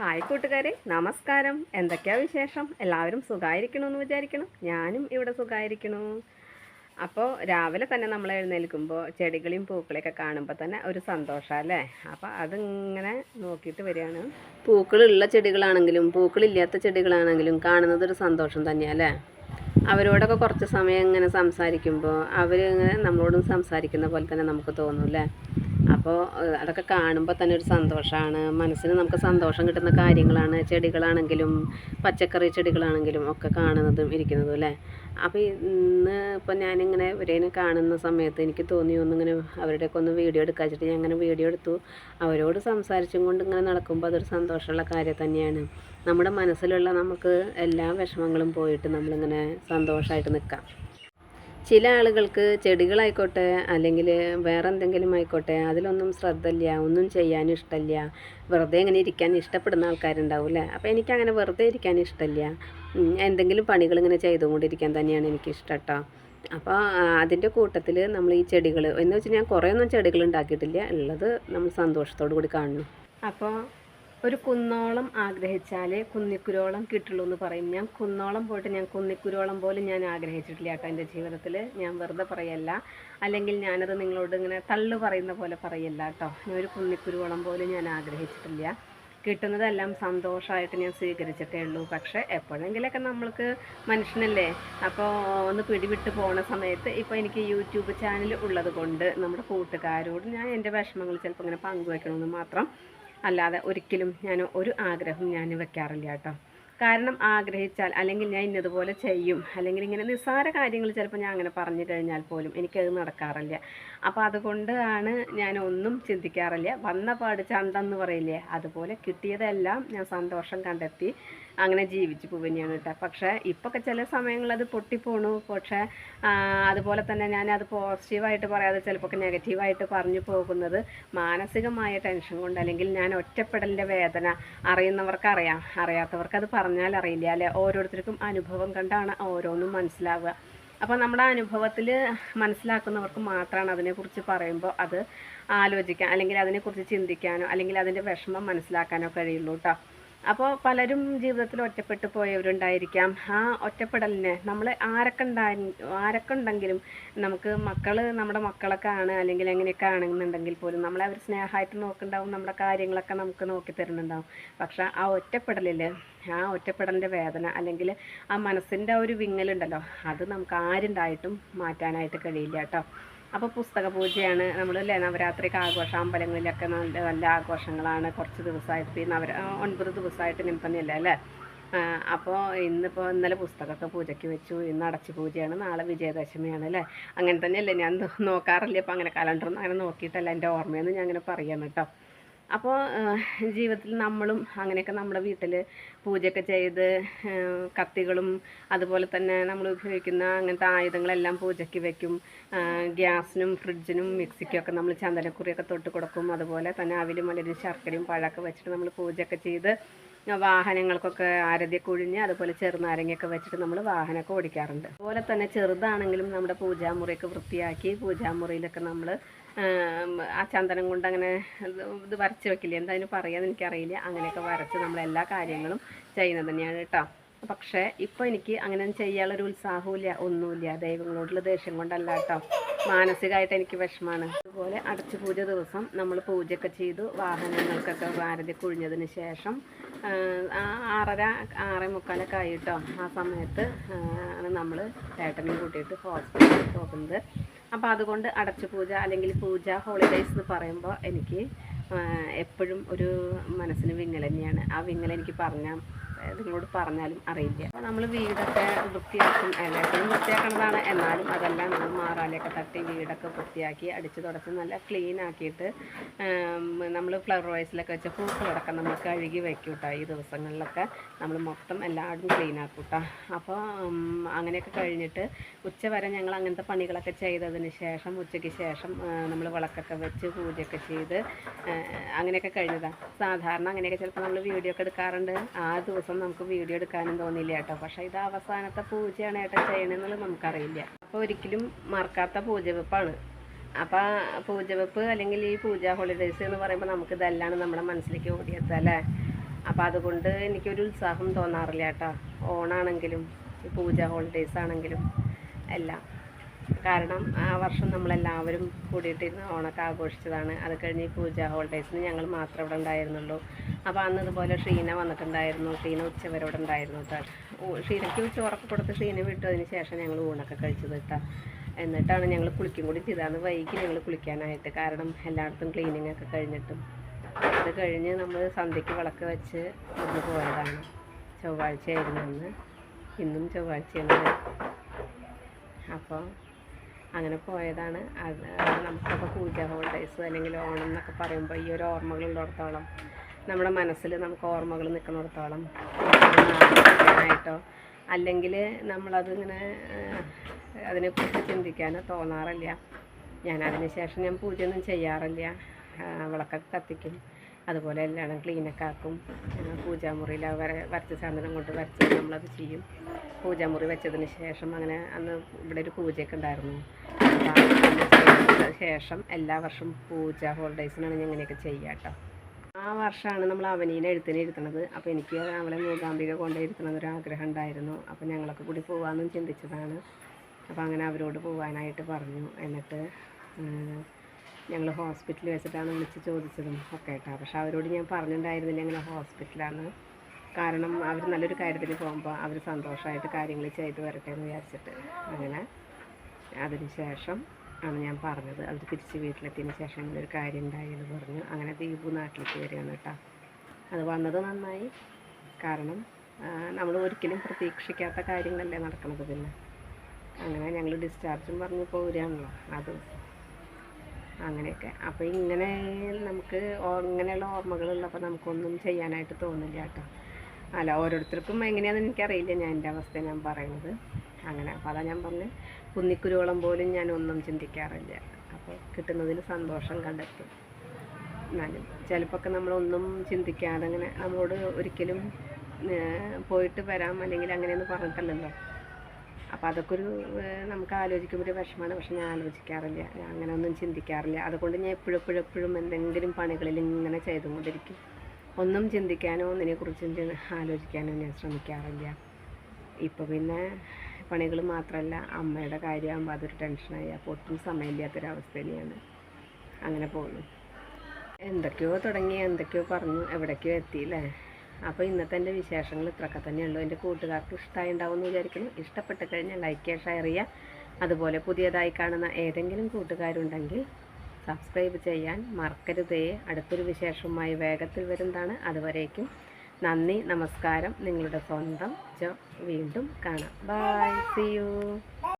Hi കൂട്ടുകാരെ നമസ്കാരം. എന്തൊക്കെയാ വിശേഷം? എല്ലാവരും സുഖമായിരിക്കണമെന്ന് വിചാരിക്കണം. ഞാനും ഇവിടെ സുഖമായിരിക്കണു അപ്പോൾ രാവിലെ തന്നെ നമ്മൾ എഴുന്നേൽക്കുമ്പോൾ ചെടികളെയും പൂക്കളെയൊക്കെ കാണുമ്പോൾ തന്നെ ഒരു സന്തോഷമല്ലേ അപ്പോൾ അതിങ്ങനെ നോക്കിയിട്ട് വരികയാണ്. പൂക്കളുള്ള ചെടികളാണെങ്കിലും പൂക്കളില്ലാത്ത ചെടികളാണെങ്കിലും കാണുന്നത് ഒരു സന്തോഷം തന്നെയല്ലേ അവരോടൊക്കെ കുറച്ച് സമയം ഇങ്ങനെ സംസാരിക്കുമ്പോൾ അവരിങ്ങനെ നമ്മളോടും സംസാരിക്കുന്ന പോലെ തന്നെ നമുക്ക് തോന്നും അല്ലേ? അപ്പോൾ അതൊക്കെ കാണുമ്പോൾ തന്നെ ഒരു സന്തോഷമാണ് മനസ്സിന് നമുക്ക് സന്തോഷം കിട്ടുന്ന കാര്യങ്ങളാണ്. ചെടികളാണെങ്കിലും പച്ചക്കറി ചെടികളാണെങ്കിലും ഒക്കെ കാണുന്നതും ഇരിക്കുന്നതും അല്ലേ? അപ്പോൾ ഇന്ന് ഇപ്പോൾ ഞാനിങ്ങനെ ഇവരേനെ കാണുന്ന സമയത്ത് എനിക്ക് തോന്നി ഒന്നിങ്ങനെ അവരുടെയൊക്കെ ഒന്ന് വീഡിയോ എടുക്കാൻ വെച്ചിട്ട് ഞാൻ അങ്ങനെ വീഡിയോ എടുത്തു. അവരോട് സംസാരിച്ചും കൊണ്ട് ഇങ്ങനെ നടക്കുമ്പോൾ അതൊരു സന്തോഷമുള്ള കാര്യം തന്നെയാണ്. നമ്മുടെ മനസ്സിലുള്ള നമുക്ക് എല്ലാ വിഷമങ്ങളും പോയിട്ട് നമ്മളിങ്ങനെ സന്തോഷമായിട്ട് നിൽക്കാം ചില ആളുകൾക്ക് ചെടികളായിക്കോട്ടെ അല്ലെങ്കിൽ വേറെ എന്തെങ്കിലും ആയിക്കോട്ടെ അതിലൊന്നും ശ്രദ്ധയില്ല ഒന്നും ചെയ്യാൻ ഇഷ്ടമില്ല വെറുതെ ഇങ്ങനെ ഇരിക്കാൻ ഇഷ്ടപ്പെടുന്ന ആൾക്കാരുണ്ടാവും അല്ലേ അപ്പോൾ എനിക്കങ്ങനെ വെറുതെ ഇരിക്കാൻ ഇഷ്ടമില്ല എന്തെങ്കിലും പണികൾ ഇങ്ങനെ ചെയ്തുകൊണ്ടിരിക്കാൻ തന്നെയാണ് എനിക്കിഷ്ടം കേട്ടോ അപ്പോൾ അതിന്റെ കൂട്ടത്തിൽ നമ്മൾ ഈ ചെടികൾ എന്ന് വെച്ചാൽ ഞാൻ കുറേ ഒന്നും ചെടികൾ ഉണ്ടാക്കിയിട്ടില്ല. ഉള്ളത് നമ്മൾ സന്തോഷത്തോടു കൂടി കാണുന്നു അപ്പോൾ ഒരു കുന്നോളം ആഗ്രഹിച്ചാലേ കുന്നിക്കുരോളം കിട്ടുള്ളൂ എന്ന് പറയും. ഞാൻ കുന്നോളം പോയിട്ട് ഞാൻ കുന്നിക്കുരോളം പോലും ഞാൻ ആഗ്രഹിച്ചിട്ടില്ല കേട്ടോ എന്റെ ജീവിതത്തിൽ ഞാൻ വെറുതെ പറയല്ല. അല്ലെങ്കിൽ ഞാനത് നിങ്ങളോട് ഇങ്ങനെ തള്ളു പറയുന്ന പോലെ പറയല്ല കേട്ടോ. ഞാൻ ഒരു കുന്നിക്കുരുവോളം പോലും ഞാൻ ആഗ്രഹിച്ചിട്ടില്ല. കിട്ടുന്നതെല്ലാം സന്തോഷമായിട്ട് ഞാൻ സ്വീകരിച്ചിട്ടേ ഉള്ളൂ. പക്ഷേ എപ്പോഴെങ്കിലൊക്കെ നമ്മൾക്ക് മനുഷ്യനല്ലേ? അപ്പോൾ ഒന്ന് പിടിവിട്ട് പോണ സമയത്ത് ഇപ്പോൾ എനിക്ക് യൂട്യൂബ് ചാനൽ ഉള്ളത് കൊണ്ട് നമ്മുടെ കൂട്ടുകാരോട് ഞാൻ എന്റെ വിഷമങ്ങൾ ചിലപ്പോൾ ഇങ്ങനെ പങ്കുവെക്കണമെന്ന് മാത്രം അല്ലാതെ ഒരിക്കലും ഞാൻ ഒരു ആഗ്രഹം ഞാൻ വെക്കാറില്ല കേട്ടോ. കാരണം ആഗ്രഹിച്ചാൽ അല്ലെങ്കിൽ ഞാൻ ഇന്നതുപോലെ ചെയ്യും അല്ലെങ്കിൽ ഇങ്ങനെ നിസ്സാര കാര്യങ്ങൾ ചിലപ്പോൾ ഞാൻ അങ്ങനെ പറഞ്ഞു കഴിഞ്ഞാൽ പോലും എനിക്കത് നടക്കാറില്ല. അപ്പോൾ അതുകൊണ്ടാണ് ഞാൻ ഒന്നും ചിന്തിക്കാറില്ല. വന്ന പാട് ചന്തെന്ന് പറയില്ലേ അതുപോലെ കിട്ടിയതെല്ലാം ഞാൻ സന്തോഷം കണ്ടെത്തി. അങ്ങനെ ജീവിച്ചു പോവുകയാണ് കേട്ടോ. പക്ഷേ ഇപ്പൊക്കെ ചില സമയങ്ങളിൽ അത് പൊട്ടിപ്പോണു. പക്ഷേ അതുപോലെ തന്നെ ഞാൻ അത് പോസിറ്റീവായിട്ട് പറയാതെ ചിലപ്പോൾ നെഗറ്റീവായിട്ട് പറഞ്ഞു പോകുന്നത് മാനസികമായ ടെൻഷൻ കൊണ്ട് അല്ലെങ്കിൽ ഞാൻ ഒറ്റപ്പെടലിന്റെ വേദന അറിയുന്നവർക്ക് അറിയാം. അറിയാത്തവർക്ക് അത് പറഞ്ഞാൽ അറിയില്ല. അല്ലെ? ഓരോരുത്തർക്കും അനുഭവം കണ്ടാണ് ഓരോന്നും മനസ്സിലാവുക. അപ്പോൾ നമ്മുടെ അനുഭവത്തിൽ മനസ്സിലാക്കുന്നവർക്ക് മാത്രമാണ് അതിനെക്കുറിച്ച് പറയുമ്പോൾ അത് ആലോചിക്കാൻ അല്ലെങ്കിൽ അതിനെക്കുറിച്ച് ചിന്തിക്കാനോ അല്ലെങ്കിൽ അതിന്റെ വിഷമം മനസ്സിലാക്കാനോ കഴിയുള്ളൂ കേട്ടോ. അപ്പോൾ പലരും ജീവിതത്തിൽ ഒറ്റപ്പെട്ടു പോയവരുണ്ടായിരിക്കാം. ആ ഒറ്റപ്പെടലിനെ നമ്മൾ ആരൊക്കെ ഉണ്ടായി ആരൊക്കെ ഉണ്ടെങ്കിലും നമുക്ക് മക്കൾ നമ്മുടെ മക്കളൊക്കെ ആണ് അല്ലെങ്കിൽ എങ്ങനെയൊക്കെ ആണെന്നുണ്ടെങ്കിൽ പോലും നമ്മളെ അവർ സ്നേഹമായിട്ട് നോക്കുന്നുണ്ടാവും നമ്മുടെ കാര്യങ്ങളൊക്കെ നമുക്ക് നോക്കി തരുന്നുണ്ടാവും. പക്ഷെ ആ ഒറ്റപ്പെടലിൽ ആ ഒറ്റപ്പെടലിന്റെ വേദന അല്ലെങ്കിൽ ആ മനസ്സിന്റെ ഒരു വിങ്ങലുണ്ടല്ലോ അത് നമുക്ക് ആരുണ്ടായിട്ടും മാറ്റാനായിട്ട് കഴിയില്ല കേട്ടോ. അപ്പോൾ പുസ്തക പൂജയാണ് നമ്മൾ അല്ലേ നവരാത്രിക്ക് ആഘോഷം അമ്പലങ്ങളിലൊക്കെ നല്ല നല്ല ആഘോഷങ്ങളാണ്. കുറച്ച് ദിവസമായിട്ട് നവര ഒൻപത് ദിവസമായിട്ട് നിൽപ്പന്നില്ല അല്ലേ? അപ്പോൾ ഇന്നിപ്പോൾ ഇന്നലെ പുസ്തകമൊക്കെ പൂജയ്ക്ക് വെച്ചു. ഇന്ന് അടച്ചു പൂജയാണ്. നാളെ വിജയദശമിയാണ് അല്ലേ? അങ്ങനെ തന്നെയല്ലേ ഞാൻ നോക്കാറില്ല. ഇപ്പോൾ അങ്ങനെ കലണ്ടറൊന്നും അങ്ങനെ നോക്കിയിട്ടല്ല. എന്റെ ഓർമ്മയൊന്നും ഞാൻ അങ്ങനെ പറയാണ് കേട്ടോ. അപ്പോൾ ജീവിതത്തിൽ നമ്മളും അങ്ങനെയൊക്കെ നമ്മുടെ വീട്ടിൽ പൂജയൊക്കെ ചെയ്ത് കത്തികളും അതുപോലെ തന്നെ നമ്മൾ ഉപയോഗിക്കുന്ന അങ്ങനത്തെ ആയുധങ്ങളെല്ലാം പൂജയ്ക്ക് വെക്കും. ഗ്യാസിനും ഫ്രിഡ്ജിനും മിക്സിക്കും ഒക്കെ നമ്മൾ ചന്ദനക്കുറിയൊക്കെ തൊട്ട് കൊടുക്കും. അതുപോലെ തന്നെ അവിലും മലരും ശർക്കരയും പഴമൊക്കെ വെച്ചിട്ട് നമ്മൾ പൂജയൊക്കെ ചെയ്ത് വാഹനങ്ങൾക്കൊക്കെ ആരതി കുഴിഞ്ഞ് അതുപോലെ ചെറുനാരങ്ങയൊക്കെ വെച്ചിട്ട് നമ്മൾ വാഹനമൊക്കെ ഓടിക്കാറുണ്ട്. അതുപോലെ തന്നെ ചെറുതാണെങ്കിലും നമ്മുടെ പൂജാമുറിയൊക്കെ വൃത്തിയാക്കി പൂജാമുറിയിലൊക്കെ നമ്മൾ ആ ചന്ദനം കൊണ്ട് അങ്ങനെ ഇത് വരച്ച് വെക്കില്ലേ? എന്താ അതിന് പറയാന്ന് എനിക്കറിയില്ല. അങ്ങനെയൊക്കെ വരച്ച് നമ്മൾ എല്ലാ കാര്യങ്ങളും ചെയ്യുന്നത് തന്നെയാണ് കേട്ടോ. പക്ഷേ ഇപ്പോൾ എനിക്ക് അങ്ങനെ ചെയ്യാനുള്ളൊരു ഉത്സാഹമില്ല ഒന്നുമില്ല. ദൈവങ്ങളോടുള്ള ദേഷ്യം കൊണ്ടല്ല കേട്ടോ. മാനസികമായിട്ട് എനിക്ക് വിഷമാണ് അതുപോലെ അടച്ചു പൂജ ദിവസം നമ്മൾ പൂജയൊക്കെ ചെയ്തു വാഹനങ്ങൾക്കൊക്കെ ഭാരതി കുഴിഞ്ഞതിന് ശേഷം ആറര ആറേ മുക്കാലൊക്കെ ആയിട്ടോ ആ സമയത്ത് ആണ് നമ്മൾ ചേട്ടനെയും കൂട്ടിയിട്ട് ഹോസ്പിറ്റലിൽ പോകുന്നത്. അപ്പോൾ അതുകൊണ്ട് അടച്ചു പൂജ അല്ലെങ്കിൽ പൂജ ഹോളിഡേയ്സ് എന്ന് പറയുമ്പോൾ എനിക്ക് എപ്പോഴും ഒരു മനസ്സിന് വിങ്ങൽ തന്നെയാണ്. ആ വിങ്ങൽ എനിക്ക് പറഞ്ഞാൽ നിങ്ങളോട് പറഞ്ഞാലും അറിയില്ല. അപ്പോൾ നമ്മൾ വീടൊക്കെ വൃത്തിയാക്കും എല്ലാത്തിനും വൃത്തിയാക്കുന്നതാണ് എന്നാലും അതെല്ലാം നമ്മൾ മാറാലയൊക്കെ തട്ടി വീടൊക്കെ വൃത്തിയാക്കി അടിച്ച് തുടച്ച് നല്ല ക്ലീൻ ആക്കിയിട്ട് നമ്മൾ ഫ്ലവർ വൈസിലൊക്കെ വെച്ച പൂക്കളടക്കം നമ്മൾ കഴുകി വയ്ക്കും കേട്ടോ ഈ ദിവസങ്ങളിലൊക്കെ. നമ്മൾ മൊത്തം എല്ലാവരും ക്ലീൻ ആക്കും കേട്ടോ അപ്പോൾ അങ്ങനെയൊക്കെ കഴിഞ്ഞിട്ട് ഉച്ച വരെ ഞങ്ങൾ അങ്ങനത്തെ പണികളൊക്കെ ചെയ്തതിന് ശേഷം ഉച്ചയ്ക്ക് ശേഷം നമ്മൾ വിളക്കൊക്കെ വെച്ച് പൂജയൊക്കെ ചെയ്ത് അങ്ങനെയൊക്കെ കഴിഞ്ഞതാണ് സാധാരണ അങ്ങനെയൊക്കെ ചിലപ്പോൾ നമ്മൾ വീഡിയോ ഒക്കെ എടുക്കാറുണ്ട്. ആ ദിവസം നമുക്ക് വീഡിയോ എടുക്കാനും തോന്നിയില്ല കേട്ടോ. പക്ഷേ ഇത് അവസാനത്തെ പൂജയാണ് ഏട്ടാ ചെയ്യണമെന്നുള്ളത് നമുക്കറിയില്ല. അപ്പോൾ ഒരിക്കലും മറക്കാത്ത പൂജവെപ്പാണ്. അപ്പോൾ പൂജവെപ്പ് അല്ലെങ്കിൽ ഈ പൂജ ഹോളിഡേയ്സ് എന്ന് പറയുമ്പോൾ നമുക്ക് ഇതെല്ലാം നമ്മുടെ മനസ്സിലേക്ക് ഓടിയെത്തുക അല്ലേ? അപ്പോൾ അതുകൊണ്ട് എനിക്കൊരു ഉത്സാഹം തോന്നാറില്ല കേട്ടോ. ഓണാണെങ്കിലും പൂജ ഹോളിഡേയ്സ് ആണെങ്കിലും എല്ലാം. കാരണം ആ വർഷം നമ്മളെല്ലാവരും കൂടിയിട്ടിരുന്ന് ഓണൊക്കെ ആഘോഷിച്ചതാണ്. അത് കഴിഞ്ഞ് പൂജ ഹോളിഡേയ്സിന് ഞങ്ങൾ മാത്രം ഇവിടെ ഉണ്ടായിരുന്നുള്ളൂ. അപ്പോൾ അന്ന് ഇതുപോലെ ഷീന വന്നിട്ടുണ്ടായിരുന്നു. ഷീന ഉച്ചവരോട് ഉണ്ടായിരുന്നു കേട്ടോ ഷീനയ്ക്ക് ചോറൊക്കെ കൊടുത്ത് ഷീന വിട്ടതിന് ശേഷം ഞങ്ങൾ ഊണൊക്കെ കഴിച്ചത് കേട്ടോ എന്നിട്ടാണ് ഞങ്ങൾ കുളിക്കും കൂടി ചെയ്താന്ന് വൈകി ഞങ്ങൾ കുളിക്കാനായിട്ട്. കാരണം എല്ലായിടത്തും ക്ലീനിങ് ഒക്കെ കഴിഞ്ഞിട്ടും. അത് കഴിഞ്ഞ് നമ്മൾ സന്ധ്യയ്ക്ക് വിളക്ക് വെച്ച് ഇന്ന് പോയതാണ്. ചൊവ്വാഴ്ചയായിരുന്നു അന്ന്. ഇന്നും ചൊവ്വാഴ്ചയാണ്. അപ്പോൾ അങ്ങനെ പോയതാണ്. അത് നമുക്കപ്പോൾ പൂജ ഹോളിഡേയ്സ് അല്ലെങ്കിൽ ഓണം എന്നൊക്കെ പറയുമ്പോൾ ഈ ഒരു ഓർമ്മകളുള്ളിടത്തോളം നമ്മുടെ മനസ്സിൽ നമുക്ക് ഓർമ്മകൾ നിൽക്കുന്നിടത്തോളം ആയിട്ടോ അല്ലെങ്കിൽ നമ്മളതിങ്ങനെ അതിനെക്കുറിച്ച് ചിന്തിക്കാനോ തോന്നാറില്ല. ഞാൻ അതിന് ശേഷം ഞാൻ പൂജയൊന്നും ചെയ്യാറില്ല. വിളക്കൊക്കെ കത്തിക്കും. അതുപോലെ എല്ലാം ക്ലീനൊക്കെ ആക്കും. പൂജാമുറിയിൽ വര വരച്ച സാധനം കൊണ്ട് വരച്ച് നമ്മളത് ചെയ്യും. പൂജാമുറി വെച്ചതിന് ശേഷം അങ്ങനെ അന്ന് ഇവിടെ ഒരു പൂജയൊക്കെ ഉണ്ടായിരുന്നു. ശേഷം എല്ലാ വർഷവും പൂജ ഹോളിഡേയ്സിനാണ് ഞാൻ ഇങ്ങനെയൊക്കെ ചെയ്യാം കേട്ടോ. ആ വർഷമാണ് നമ്മൾ അവനീനെ എഴുത്തിന് എഴുതണത്. അപ്പോൾ എനിക്ക് അവളെ മൂകാംബിക എന്നൊരു ആഗ്രഹം ഉണ്ടായിരുന്നു. അപ്പോൾ ഞങ്ങളൊക്കെ കൂടി പോകാമെന്നും ചിന്തിച്ചതാണ്. അപ്പോൾ അങ്ങനെ അവരോട് പോകാനായിട്ട് പറഞ്ഞു. എന്നിട്ട് ഞങ്ങൾ ഹോസ്പിറ്റലിൽ വെച്ചിട്ടാണ് വിളിച്ച് ചോദിച്ചതും ഒക്കെ കേട്ടോ. പക്ഷെ അവരോട് ഞാൻ പറഞ്ഞിട്ടുണ്ടായിരുന്നില്ല ഇങ്ങനെ ഹോസ്പിറ്റലാണ് കാരണം അവർ നല്ലൊരു കാര്യത്തിൽ പോകുമ്പോൾ അവർ സന്തോഷമായിട്ട് കാര്യങ്ങൾ ചെയ്ത് വരട്ടെ എന്ന് വിചാരിച്ചിട്ട്. അങ്ങനെ അതിന് ശേഷം ആണ് ഞാൻ പറഞ്ഞത്. അവർ തിരിച്ച് വീട്ടിലെത്തിയതിന് ശേഷം ഇങ്ങനെ ഒരു കാര്യം ഉണ്ടായി എന്ന് പറഞ്ഞു അങ്ങനെ ദീപു നാട്ടിലേക്ക് വരികയാണ് കേട്ടോ. അത് വന്നത് നന്നായി. കാരണം നമ്മൾ ഒരിക്കലും പ്രതീക്ഷിക്കാത്ത കാര്യങ്ങളല്ലേ നടക്കുന്നത് പിന്നെ. അങ്ങനെ ഞങ്ങൾ ഡിസ്ചാർജും പറഞ്ഞ് പോരുകയാണല്ലോ ദിവസം. അങ്ങനെയൊക്കെ. അപ്പോൾ ഇങ്ങനെ നമുക്ക് ഇങ്ങനെയുള്ള ഓർമ്മകളുള്ളപ്പോൾ നമുക്കൊന്നും ചെയ്യാനായിട്ട് തോന്നില്ല കേട്ടോ. അല്ല ഓരോരുത്തർക്കും എങ്ങനെയാണെന്ന് എനിക്കറിയില്ല. ഞാൻ എന്റെ അവസ്ഥ ഞാൻ പറയുന്നത്. അങ്ങനെ. അപ്പോൾ അതാ ഞാൻ പറഞ്ഞ് കുന്നിക്കുരുവോളം പോലും ഞാൻ ഒന്നും ചിന്തിക്കാറില്ല. അപ്പോൾ കിട്ടുന്നതിൽ സന്തോഷം കണ്ടെത്തും. എന്നാലും ചിലപ്പോൾ നമ്മളൊന്നും ചിന്തിക്കാതെ അങ്ങനെ നമ്മളോട് ഒരിക്കലും പോയിട്ട് വരാം അല്ലെങ്കിൽ അങ്ങനെയൊന്നും പറഞ്ഞിട്ടില്ലല്ലോ. അപ്പോൾ അതൊക്കെ ഒരു നമുക്ക് ആലോചിക്കുമ്പോൾ ഒരു വിഷമമാണ്. പക്ഷെ ഞാൻ ആലോചിക്കാറില്ല. ഞാൻ അങ്ങനെ ഒന്നും ചിന്തിക്കാറില്ല. അതുകൊണ്ട് ഞാൻ എപ്പോഴും എപ്പോഴും എന്തെങ്കിലും പണികളിൽ ഇങ്ങനെ ചെയ്തുകൊണ്ടിരിക്കും. ഒന്നും ചിന്തിക്കാനോ ഒന്നിനെക്കുറിച്ചും ആലോചിക്കാനോ ഞാൻ ശ്രമിക്കാറില്ല. ഇപ്പോൾ പിന്നെ പണികൾ മാത്രമല്ല അമ്മയുടെ കാര്യമാകുമ്പോൾ അതൊരു ടെൻഷനായി. അപ്പോൾ ഒട്ടും സമയമില്ലാത്തൊരവസ്ഥ തന്നെയാണ് അങ്ങനെ പോകുന്നു എന്തൊക്കെയോ തുടങ്ങി എന്തൊക്കെയോ പറഞ്ഞു എവിടേക്കോ എത്തിയില്ലേ അപ്പോൾ ഇന്നത്തെ എന്റെ വിശേഷങ്ങൾ ഇത്രയൊക്കെ തന്നെയുള്ളൂ. എന്റെ കൂട്ടുകാർക്ക് ഇഷ്ടമായി ഉണ്ടാവുമെന്ന് വിചാരിക്കുന്നു. ഇഷ്ടപ്പെട്ട് കഴിഞ്ഞാൽ ലൈക്ക് ചെയ്യുക ഷെയർ ചെയ്യുക. അതുപോലെ പുതിയതായി കാണുന്ന ഏതെങ്കിലും കൂട്ടുകാരുണ്ടെങ്കിൽ സബ്സ്ക്രൈബ് ചെയ്യാൻ മറക്കരുതേ. അടുത്തൊരു വിശേഷവുമായി വേഗത്തിൽ വരുന്നതാണ്. അതുവരേക്കും നന്ദി നമസ്കാരം. നിങ്ങളുടെ സ്വന്തം ജോ. വീണ്ടും കാണാം. By C U